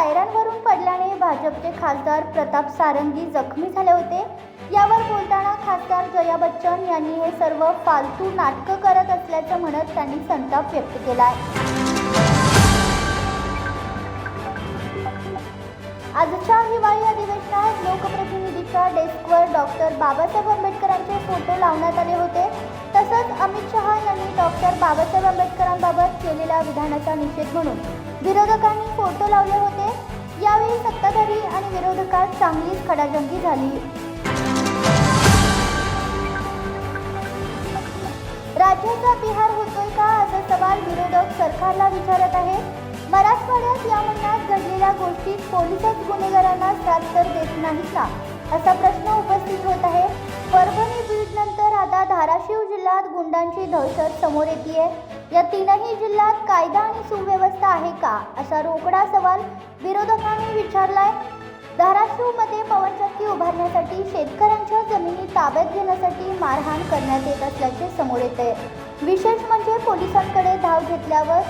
पायऱ्यांवरून पडल्याने भाजपचे खासदार प्रताप सारंगी जखमी झाले होते. यावर बोलताना खासदार जया बच्चन यांनी हे सर्व फालतू नाटकं करत असल्याचं म्हणत त्यांनी संताप व्यक्त केलाय. आजच्या हिवाळी अधिवेशनात लोकप्रतिनिधीच्या डेस्कवर डॉक्टर बाबासाहेब आंबेडकरांचे फोटो लावण्यात आले होते. तसंच अमित शहा यांनी डॉक्टर बाबासाहेब आंबेडकरांबाबत केलेल्या विधानाचा निषेध म्हणून विरोधकांनी फोटो लावले होते. यावेळी सत्ताधारी आणि विरोधकात चांगलीच खडाजंगी झाली. राज्याचा बिहार होतोय का असा सवाल विरोधक सरकारला विचारत आहेत. मराठवाड्यात या महिन्यात घडलेल्या गोष्टीत पोलिसच गुन्हेगारांना साथ तर देत नाही का? असा प्रश्न उपस्थित होत आहे. परभणी आता धाराशिव जिल्ह्यात गुंडांची दहशत समोर येते या तीनही जिल्ह्यात कायदा आणि सुव्यवस्था आहे का? असा रोकडा सवाल विरोधकांनी विचारलाय. धाराशिवमध्ये पवनचक्की उभारण्यासाठी शेतकऱ्यांच्या जमिनी ताब्यात घेण्यासाठी मारहाण करण्यात येत असल्याचे समोर येते विशेष म्हणजे पोलिसांकडे धाव घेतल्यावर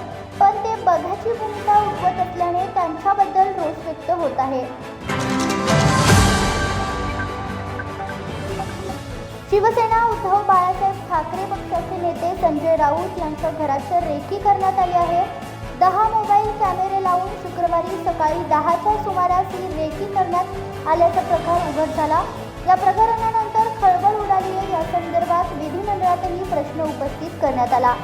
पण ते बघाची भूमिका उठवत असल्याने त्यांच्याबद्दल रोष व्यक्त होत आहे. शिवसेना उद्धव बाळासाहेब ठाकरे पक्षाचे नेते संजय राऊत यांच्या घराचं रेकी करण्यात आले आहे. दहा मोबाईल कॅमेरे लावून शुक्रवारी सकाळी दहाच्या सुमारास ही रेकी करण्यात आल्याचा प्रकार उघड झाला. या प्रकरणानंतर खळबळ उडाली आहे. या संदर्भात विधिमंडळातही प्रश्न उपस्थित करण्यात आला.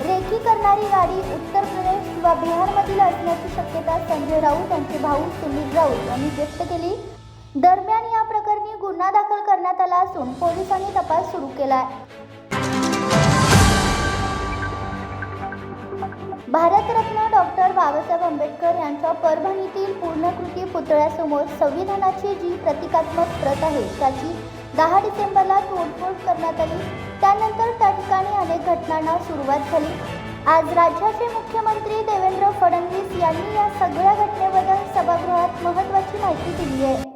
रेकी करणारी गाडी उत्तर प्रदेश किंवा बिहारमधील असण्याची शक्यता संजय राऊत यांचे भाऊ सुनील राऊत यांनी व्यक्त केली. दरम्यान या गुन्हा दाखल करण्यात आला असून पोलिसांनी तपास सुरू केलाय. भारतरत्न डॉक्टर बाबासाहेब आंबेडकर यांच्या परभणीतील पूर्णकृती पुतळ्यासमोर संविधानाची जी प्रतिकात्मक प्रत आहे त्याची दहा डिसेंबरला तोडफोड करण्यात आली. त्यानंतर त्या ठिकाणी अनेक घटनांना सुरुवात झाली. आज राज्याचे मुख्यमंत्री देवेंद्र फडणवीस यांनी या सगळ्या घटनेबद्दल सभागृहात महत्त्वाची माहिती दिली आहे.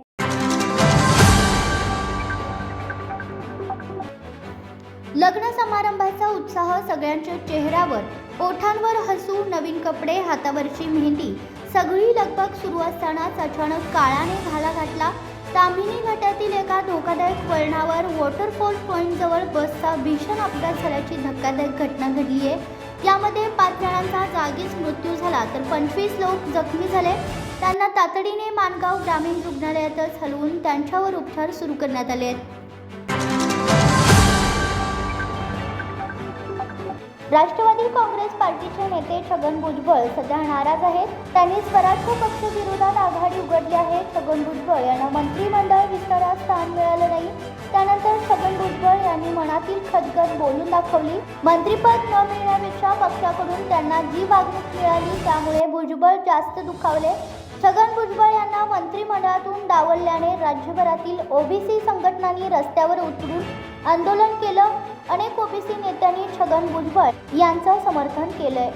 लग्न समारंभाचा उत्साह सगळ्यांच्या चेहऱ्यावर ओठांवर हसू नवीन कपडे हातावरची मेहंदी सगळी लगबग सुरू असतानाच अचानक काळाने घाला घातला. तामिनी घाटातील एका धोकादायक वळणावर वॉटरफॉल पॉईंटजवळ बसचा भीषण अपघात झाल्याची धक्कादायक घटना घडली आहे. यामध्ये पाच जणांचा जागीच मृत्यू झाला तर पंचवीस लोक जखमी झाले. त्यांना तातडीने माणगाव ग्रामीण रुग्णालयातच हलवून त्यांच्यावर उपचार सुरू करण्यात आले आहेत. राष्ट्रवादी काँग्रेस पार्टीचे नेते छगन भुजबळ सध्या नाराज आहेत. त्यांनी स्वराज्य पक्ष विरोधात आघाडी उघडली आहे. छगन भुजबळ यांना मंत्रिमंडळ विस्तारात स्थान मिळालं नाही. त्यानंतर छगन भुजबळ यांनी मनातील खदगद बोलून दाखवली. मंत्रिपद न मिळण्यापेक्षा पक्षाकडून त्यांना जी वागणूक मिळाली त्यामुळे भुजबळ जास्त दुखावले. छगन भुजबळ यांना मंत्रिमंडळातून डावलल्याने राज्यभरातील ओबीसी संघटनांनी रस्त्यावर उतरून आंदोलन केलं. अनेक ओबीसी नेत्यांनी छगन भुजबळ यांचं समर्थन केलंय.